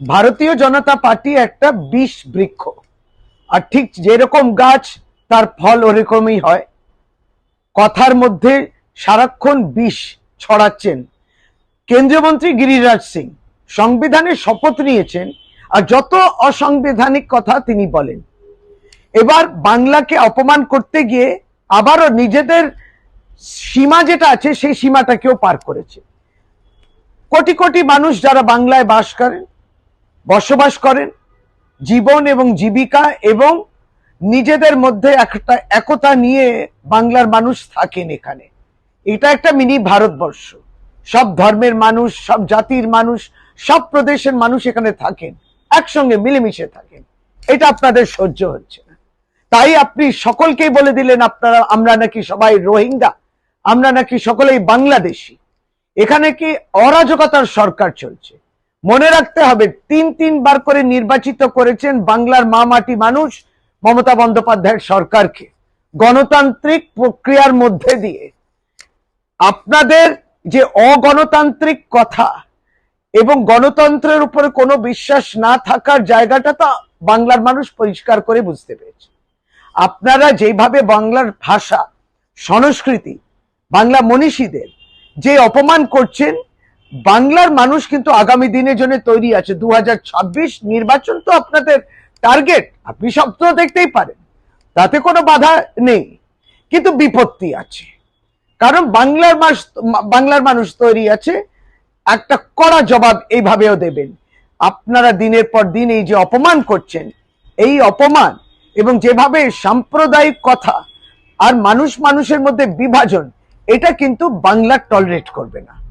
ভারতীয় জনতা পার্টি একটা বিষ বৃক্ষ। আর ঠিক যেরকম গাছ, তার ফল ওরকমই হয়। কথার মধ্যে সারাক্ষণ বিষ ছড়াচ্ছেন। কেন্দ্রীয় মন্ত্রী গিরিরাজ সিং সংবিধানের শপথ নিয়েছেন আর যত অসাংবিধানিক কথা তিনি বলেন। এবার বাংলাকে অপমান করতে গিয়ে আবারও নিজেদের সীমা যেটা আছে, সেই সীমাটাকেও পার করেছে। কোটি কোটি মানুষ যারা বাংলায় বাস করেন বসবাস করেন, জীবন এবং জীবিকা এবং নিজেদের মধ্যে একটা একতা নিয়ে বাংলার মানুষ থাকেন এখানে। এটা একটা মিনি ভারতবর্ষ। সব ধর্মের মানুষ, সব জাতির মানুষ, সব প্রদেশের মানুষ এখানে থাকেন, একসঙ্গে মিলেমিশে থাকেন। এটা আপনাদের সহ্য হচ্ছে না। তাই আপনি সকলকেই বলে দিলেন, আপনারা, আমরা নাকি সবাই রোহিঙ্গা, আমরা নাকি সকলেই বাংলাদেশি। এখানে কি অরাজকতার সরকার চলছে? মনে রাখতে হবে, তিন তিনবার করে নির্বাচিত করেছেন বাংলার মা মাটি মানুষ মমতা বন্দ্যোপাধ্যায়ের সরকারকে। গণতান্ত্রিক প্রক্রিয়ার মধ্যে দিয়ে। আপনাদের যে অগণতান্ত্রিক কথা এবং গণতন্ত্রের উপরে কোনো বিশ্বাস না থাকার জায়গাটা তো বাংলার মানুষ পরিষ্কার করে বুঝতে পেরেছে। আপনারা যেভাবে বাংলার ভাষা, সংস্কৃতি, বাংলা মনীষীদের যে অপমান করছেন বাংলার মানুষ কিন্তু আগামী দিনের জন্য তৈরি আছে। দু হাজার ছাব্বিশ নির্বাচন তো আপনাদের টার্গেট আপনি স্বপ্ন দেখতেই পারেন। তাতে কোনো বাধা নেই। কিন্তু বিপত্তি আছে। কারণ বাংলার মাস, বাংলার মানুষ তৈরি আছে। একটা কড়া জবাব এইভাবেও দেবেন। আপনারা দিনের পর দিন এই যে অপমান করছেন, এই অপমান এবং যেভাবে সাম্প্রদায়িক কথা আর মানুষ মানুষের মধ্যে বিভাজন, এটা কিন্তু বাংলা টলারেট করবে না।